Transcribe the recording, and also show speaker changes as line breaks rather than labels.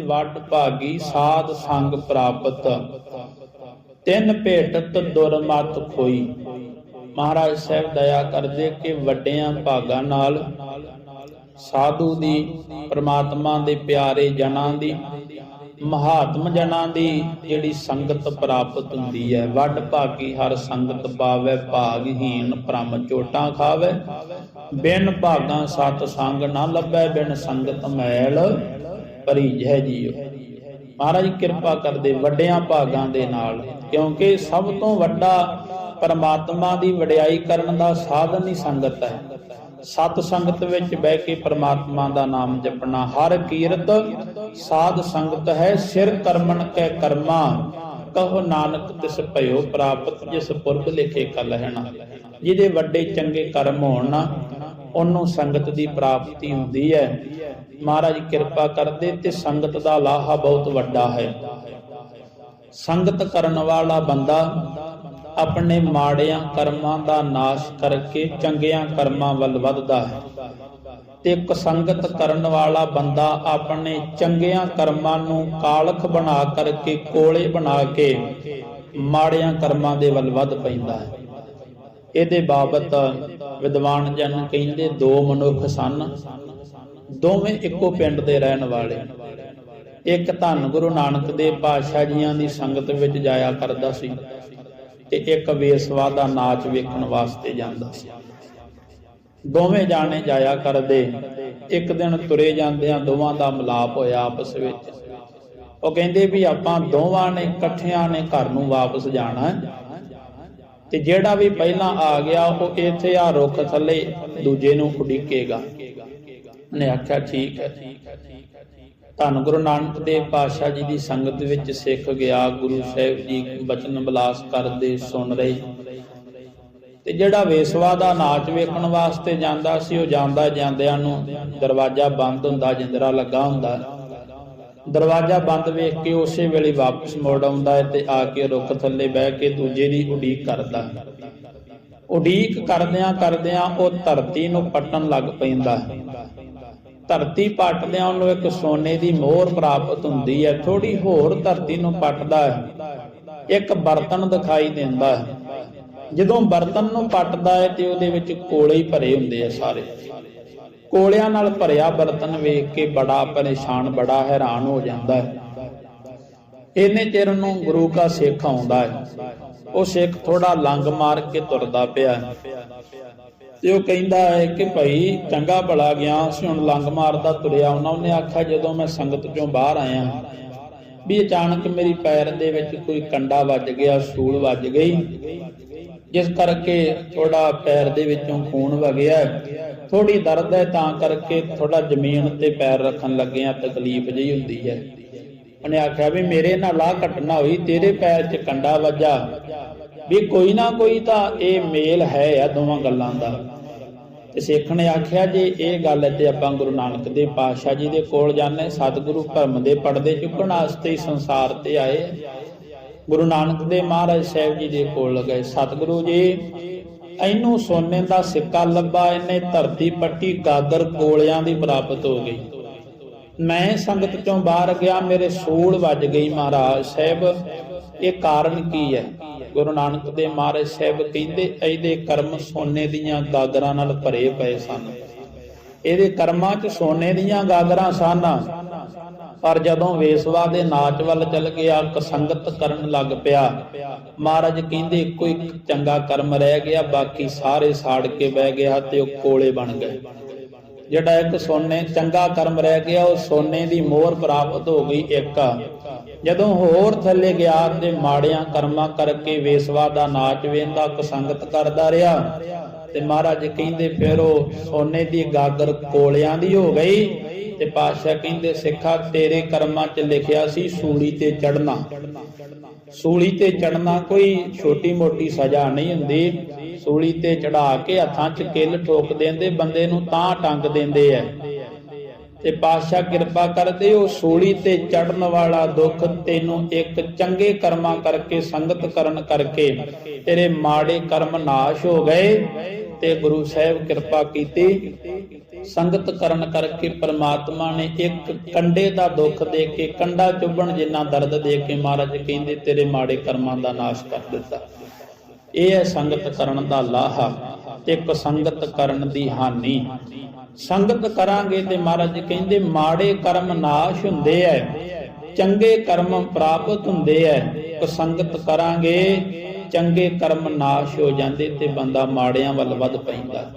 ਵੱਡ ਭਾਗੀ ਸਾਧ ਸੰਗ ਪ੍ਰਾਪਤ। ਤਿੰਨ ਭੇਟਤ ਦੁਰਮਤ ਖੋਈ। ਮਹਾਰਾਜ ਸਾਹਿਬ ਦਇਆ ਕਰਦੇ ਕਿ ਵੱਡਿਆਂ ਭਾਗਾਂ ਨਾਲ ਸਾਧੂ ਦੀ, ਪ੍ਰਮਾਤਮਾ ਦੇ ਪਿਆਰੇ ਜਨਾਂ ਦੀ, ਮਹਾਤਮ ਜਨਾਂ ਦੀ ਜਿਹੜੀ ਸੰਗਤ ਪ੍ਰਾਪਤ ਹੁੰਦੀ ਹੈ। ਵੱਡ ਭਾਗੀ ਹਰ ਸੰਗਤ ਪਾਵੇ ਭਾਗਹੀਨ ਭ੍ਰਮ ਚੋਟਾਂ ਖਾਵੇ। ਬਿਨ ਭਾਗਾਂ ਸਤ ਸੰਗ ਨਾ ਲੱਭੈ, ਬਿਨ ਸੰਗਤ ਮੈਲ ਭਰੀਜੈ ਜੀਓ। ਮਹਾਰਾਜ ਕਿਰਪਾ ਕਰਦੇ ਵੱਡਿਆਂ ਭਾਗਾਂ ਦੇ ਨਾਲ, ਕਿਉਂਕਿ ਸਭ ਤੋਂ ਵੱਡਾ ਪਰਮਾਤਮਾ ਦੀ ਵਡਿਆਈ ਕਰਨ ਦਾ ਸਾਧਨ ਹੀ ਸੰਗਤ ਹੈ। ਸਤ ਸੰਗਤ ਵਿੱਚ ਬਹਿ ਕੇ ਪਰਮਾਤਮਾ ਦਾ ਨਾਮ ਜਪਣਾ, ਹਰ ਕੀਰਤ ਸਾਧ ਸੰਗਤ ਹੈ, ਸਿਰ ਕਰਮਨ ਕੈ ਕਰਮਾ, ਕਹੋ ਨਾਨਕ ਤਿਸ ਭਇਓ ਪ੍ਰਾਪਤ, ਜਿਸ ਪੁਰਬ ਲਿਖੇ ਕਲ ਹੈਣਾ ਜਿਹਦੇ ਵੱਡੇ ਚੰਗੇ ਕਰਮ ਹੋਣ ਉਹਨੂੰ ਸੰਗਤ ਦੀ ਪ੍ਰਾਪਤੀ ਹੁੰਦੀ ਹੈ। ਮਹਾਰਾਜ ਕਿਰਪਾ ਕਰਦੇ ਤੇ ਸੰਗਤ ਦਾ ਲਾਹਾ ਬਹੁਤ ਵੱਡਾ ਹੈ। ਸੰਗਤ ਕਰਨ ਵਾਲਾ ਬੰਦਾ ਆਪਣੇ ਮਾੜਿਆਂ ਕਰਮਾਂ ਦਾ ਨਾਸ਼ ਕਰਕੇ ਚੰਗਿਆਂ ਕਰਮਾਂ ਵੱਲ ਵੱਧਦਾ ਹੈ। ਤੇ ਇੱਕ ਸੰਗਤ ਕਰਨ ਵਾਲਾ ਬੰਦਾ ਆਪਣੇ ਚੰਗਿਆਂ ਕਰਮਾਂ ਨੂੰ ਕਾਲਖ ਬਣਾ ਕਰਕੇ, ਕੋਲੇ ਬਣਾ ਕੇ ਮਾੜਿਆਂ ਕਰਮਾਂ ਦੇ ਵੱਲ ਵੱਧ ਪੈਂਦਾ ਹੈ। ਇਹਦੇ ਬਾਬਤ ਵਿਦਵਾਨ ਜਨ ਕਹਿੰਦੇ ਦੋ ਮਨੁੱਖ ਸਨ। ਦੋਵੇਂ ਇੱਕੋ ਪਿੰਡ ਦੇ ਰਹਿਣ ਵਾਲੇ। ਇੱਕ ਧੰਨ ਗੁਰੂ ਨਾਨਕ ਦੇਵ ਪਾਤਸ਼ਾਹ ਜੀਆਂ ਦੀ ਸੰਗਤ ਵਿੱਚ ਜਾਇਆ ਕਰਦਾ ਸੀ ਤੇ ਇੱਕ ਵੇਸਵਾ ਦਾ ਨਾਚ ਵੇਖਣ ਵਾਸਤੇ ਜਾਂਦਾ ਸੀ। ਦੋਵੇਂ ਜਾਣੇ ਜਾਇਆ ਕਰਦੇ। ਇੱਕ ਦਿਨ ਤੁਰੇ ਜਾਂਦਿਆਂ ਦੋਵਾਂ ਦਾ ਮਿਲਾਪ ਹੋਇਆ ਆਪਸ ਵਿੱਚ। ਉਹ ਕਹਿੰਦੇ ਵੀ ਆਪਾਂ ਦੋਵਾਂ ਨੇ ਇਕੱਠਿਆਂ ਨੇ ਘਰ ਨੂੰ ਵਾਪਸ ਜਾਣਾ। ਹੈ ਤੇ ਜਿਹੜਾ ਵੀ ਪਹਿਲਾਂ ਆ ਗਿਆ, ਉਹ ਇੱਥੇ ਆ ਰੁੱਖ ਥੱਲੇ, ਦੂਜੇ ਨੂੰ ਉਡੀਕੇਗਾ। ਨੇ ਆਖਿਆ ਠੀਕ ਹੈ। ਧੰਨ ਗੁਰੂ ਨਾਨਕ ਦੇਵ ਪਾਤਸ਼ਾਹ ਜੀ ਦੀ ਸੰਗਤ ਵਿੱਚ ਸਿੱਖ ਗਿਆ, ਗੁਰੂ ਸਾਹਿਬ ਜੀ ਬਚਨ ਬਲਾਸ ਕਰਦੇ, ਸੁਣ ਰਹੇ। ਤੇ ਜਿਹੜਾ ਵੇਸਵਾ ਦਾ ਨਾਚ ਵੇਖਣ ਵਾਸਤੇ ਜਾਂਦਾ ਸੀ, ਉਹ ਜਾਂਦਾ ਜਾਂਦਿਆਂ ਨੂੰ ਦਰਵਾਜ਼ਾ ਬੰਦ ਹੁੰਦਾ, ਜਿੰਦਰਾ ਲੱਗਾ ਹੁੰਦਾ। ਦਰਵਾਜ਼ਾ ਬੰਦ ਵੇਖ ਕੇ ਉਸੇ ਵੇਲੇ ਵਾਪਸ ਮੋੜ ਆਉਂਦਾ ਹੈ ਤੇ ਆ ਕੇ ਰੁੱਖ ਥੱਲੇ ਬਹਿ ਕੇ ਦੂਜੇ ਦੀ ਉਡੀਕ ਕਰਦਾ ਉਡੀਕ ਕਰਦਿਆਂ ਕਰਦਿਆਂ ਉਹ ਧਰਤੀ ਨੂੰ ਪਟਣ ਲੱਗ ਪੈਂਦਾ ਧਰਤੀ ਪਟਦਿਆਂ ਉਹਨੂੰ ਇੱਕ ਸੋਨੇ ਦੀ ਮੋਹਰ ਪ੍ਰਾਪਤ ਹੁੰਦੀ ਹੈ। ਥੋੜੀ ਹੋਰ ਧਰਤੀ ਨੂੰ ਪੱਟਦਾ ਹੈ। ਇੱਕ ਬਰਤਨ ਦਿਖਾਈ ਦਿੰਦਾ ਹੈ। ਜਦੋਂ ਬਰਤਨ ਨੂੰ ਪੱਟਦਾ ਹੈ ਤੇ ਉਹਦੇ ਵਿੱਚ ਕੋਲੇ ਹੀ ਭਰੇ ਹੁੰਦੇ ਆ ਸਾਰੇ। ਕੋਲਿਆਂ ਨਾਲ ਭਰਿਆ ਬਰਤਨ ਵੇਖ ਕੇ ਬੜਾ ਪਰੇਸ਼ਾਨ, ਬੜਾ ਹੈਰਾਨ ਹੋ ਜਾਂਦਾ ਹੈ। ਇੰਨੇ ਚਿਰ ਨੂੰ ਗੁਰੂ ਕਾ ਸਿੱਖ ਆਉਂਦਾ ਹੈ। ਉਹ ਸਿੱਖ ਥੋੜਾ ਲੰਗ ਮਾਰ ਕੇ ਤੁਰਦਾ ਪਿਆ ਤੇ ਉਹ ਕਹਿੰਦਾ ਹੈ ਕਿ ਭਾਈ ਚੰਗਾ ਭਲਾ ਗਿਆ ਸੀ ਹੁਣ ਲੰਗ ਮਾਰਦਾ ਤੁਰਿਆ ਉਹਨਾਂ ਨੇ ਆਖਿਆ, ਜਦੋਂ ਮੈਂ ਸੰਗਤ ਚੋਂ ਬਾਹਰ ਆਇਆ, ਵੀ ਅਚਾਨਕ ਮੇਰੀ ਪੈਰ ਦੇ ਵਿੱਚ ਕੋਈ ਕੰਡਾ ਵੱਜ ਗਿਆ, ਸੂਲ ਵੱਜ ਗਈ। ਜਿਸ ਕਰਕੇ ਥੋੜਾ ਪੈਰ ਦੇ ਵਿੱਚੋਂ ਖੂਨ ਵਗਿਆ। ਥੋੜੀ ਦਰਦ ਹੈ, ਤਾਂ ਕਰਕੇ ਥੋੜਾ ਜ਼ਮੀਨ ਤੇ ਪੈਰ ਰੱਖਣ ਲੱਗਿਆ ਤਕਲੀਫ ਜਿਹੀ ਹੁੰਦੀ ਹੈ। ਉਹਨੇ ਆਖਿਆ ਵੀ ਮੇਰੇ ਨਾਲ ਆ ਘਟਨਾ ਹੋਈ, ਤੇਰੇ ਪੈਰ 'ਚ ਕੰਡਾ ਵੱਜਾ। ਵੀ ਕੋਈ ਨਾ ਕੋਈ ਤਾਂ ਇਹ ਮੇਲ ਹੈ ਆ ਦੋਵਾਂ ਗੱਲਾਂ ਦਾ। ਤੇ ਸਿੱਖ ਨੇ ਆਖਿਆ, ਜੇ ਇਹ ਗੱਲ ਹੈ ਤੇ ਆਪਾਂ ਗੁਰੂ ਨਾਨਕ ਦੇਵ ਪਾਤਸ਼ਾਹ ਜੀ ਦੇ ਕੋਲ ਜਾਣੇ ਸਤਿਗੁਰੂ ਭਰਮ ਦੇ ਪਰਦੇ ਚੁੱਕਣ ਵਾਸਤੇ ਹੀ ਸੰਸਾਰ ਤੇ ਆਏ। ਗੁਰੂ ਨਾਨਕ ਦੇ ਮਹਾਰਾਜ ਸਾਹਿਬ ਜੀ ਦੇ ਕੋਲ ਗਏ। ਸਤਿਗੁਰੂ ਜੀ ਇਹਨੂੰ ਸੋਨੇ ਦਾ ਸਿੱਕਾ ਲੱਭਾ, ਇਹਨੇ ਧਰਤੀ ਪੱਟੀ ਗਾਗਰ ਕੋਲਿਆਂ ਦੀ ਪ੍ਰਾਪਤ ਹੋ ਗਈ। ਮੈਂ ਸੰਗਤ ਚੋਂ ਬਾਹਰ ਗਿਆ, ਮੇਰੇ ਸੂਲ ਵੱਜ ਗਈ ਮਹਾਰਾਜ ਸਾਹਿਬ। ਇਹ ਕਾਰਨ ਕੀ ਹੈ? ਗੁਰੂ ਨਾਨਕ ਦੇਵ ਮਹਾਰਾਜ ਸਾਹਿਬ ਕਹਿੰਦੇ, ਇਹਦੇ ਕਰਮ ਸੋਨੇ ਦੀਆਂ ਗਾਗਰਾਂ ਨਾਲ ਭਰੇ ਪਏ ਸਨ। ਇਹਦੇ ਕਰਮਾਂ 'ਚ ਸੋਨੇ ਦੀਆਂ ਗਾਗਰਾਂ ਸਨ। ਪਰ ਜਦੋਂ ਵੇਸਵਾ ਦੇ ਨਾਚ ਵੱਲ ਚੱਲ ਗਿਆ ਕਸੰਗਤ ਕਰਨ ਲੱਗ ਪਿਆ। ਮਹਾਰਾਜ ਕਹਿੰਦੇ, ਇੱਕੋ ਇੱਕ ਚੰਗਾ ਕਰਮ ਰਹਿ ਗਿਆ, ਬਾਕੀ ਸਾਰੇ ਸਾੜ ਕੇ ਬਹਿ ਗਿਆ ਤੇ ਉਹ ਕੋਲੇ ਬਣ ਗਏ। ਜਿਹੜਾ ਇੱਕ ਸੋਨੇ ਚੰਗਾ ਕਰਮ ਰਹਿ ਗਿਆ, ਉਹ ਸੋਨੇ ਦੀ ਮੋਹਰ ਪ੍ਰਾਪਤ ਹੋ ਗਈ ਇੱਕ। ਜਦੋਂ ਹੋਰ ਥੱਲੇ ਗਿਆ ਤੇ ਮਾੜਿਆਂ ਕਰਮਾਂ ਕਰਕੇ ਵੇਸਵਾ ਦਾ ਨਾਚ ਵੇਂਦਾ ਕਸੰਗਤ ਕਰਦਾ ਰਿਹਾ। ਤੇ ਮਹਾਰਾਜ ਕਹਿੰਦੇ, ਫਿਰ ਉਹ ਸੋਨੇ ਦੀ ਗਾਗਰ ਕੋਲਿਆਂ ਦੀ ਹੋ ਗਈ। ਤੇ ਪਾਤਸ਼ਾਹ ਕਹਿੰਦੇ, ਸਿੱਖਾ, ਤੇਰੇ ਕਰਮਾਂ 'ਚ ਲਿਖਿਆ ਸੀ ਸੂਲੀ ਤੇ ਚੜਨਾ ਸੂਲੀ ਤੇ ਚੜਨਾ ਕੋਈ ਛੋਟੀ ਮੋਟੀ ਸਜ਼ਾ ਨਹੀਂ ਹੁੰਦੀ। ਸੂਲੀ ਤੇ ਚੜਾ ਕੇ ਹੱਥਾਂ 'ਚ ਕਿੱਲ ਠੋਕ ਦਿੰਦੇ, ਬੰਦੇ ਨੂੰ ਤਾਂ ਟੰਗ ਦਿੰਦੇ ਐ ਤੇ ਪਾਤਸ਼ਾਹ ਕਿਰਪਾ ਕਰਦੇ ਉਹ ਸੂਲੀ ਤੇ ਚੜਨ ਵਾਲਾ ਦੁੱਖ ਤੈਨੂੰ ਇੱਕ ਚੰਗੇ ਕਰਮਾਂ ਕਰਕੇ, ਸੰਗਤ ਕਰਨ ਕਰਕੇ ਤੇਰੇ ਮਾੜੇ ਕਰਮ ਨਾਸ਼ ਹੋ ਗਏ। ਤੇ ਗੁਰੂ ਸਾਹਿਬ ਕਿਰਪਾ ਕੀਤੀ। ਸੰਗਤ ਕਰਨ ਕਰਕੇ ਪਰਮਾਤਮਾ ਨੇ ਇੱਕ ਕੰਡੇ ਦਾ ਦੁੱਖ ਦੇ ਕੇ ਕੰਡਾ ਚੁੱਭਣ ਜਿੰਨਾ ਦਰਦ ਦੇ ਕੇ ਮਹਾਰਾਜ ਕਹਿੰਦੇ, ਤੇਰੇ ਮਾੜੇ ਕਰਮਾਂ ਦਾ ਨਾਸ਼ ਕਰ ਦਿੱਤਾ। ਇਹ ਹੈ ਸੰਗਤ ਕਰਨ ਦਾ ਲਾਹਾ ਤੇ ਕੁਸੰਗਤ ਕਰਨ ਦੀ ਹਾਨੀ। ਸੰਗਤ ਕਰਾਂਗੇ ਤੇ ਮਹਾਰਾਜ ਕਹਿੰਦੇ, ਮਾੜੇ ਕਰਮ ਨਾਸ਼ ਹੁੰਦੇ ਐ, ਚੰਗੇ ਕਰਮ ਪ੍ਰਾਪਤ ਹੁੰਦੇ ਐ। ਕੁਸੰਗਤ ਕਰਾਂਗੇ, ਚੰਗੇ ਕਰਮ ਨਾਸ਼ ਹੋ ਜਾਂਦੇ ਤੇ ਬੰਦਾ ਮਾੜਿਆਂ ਵੱਲ ਵੱਧ ਪੈਂਦਾ।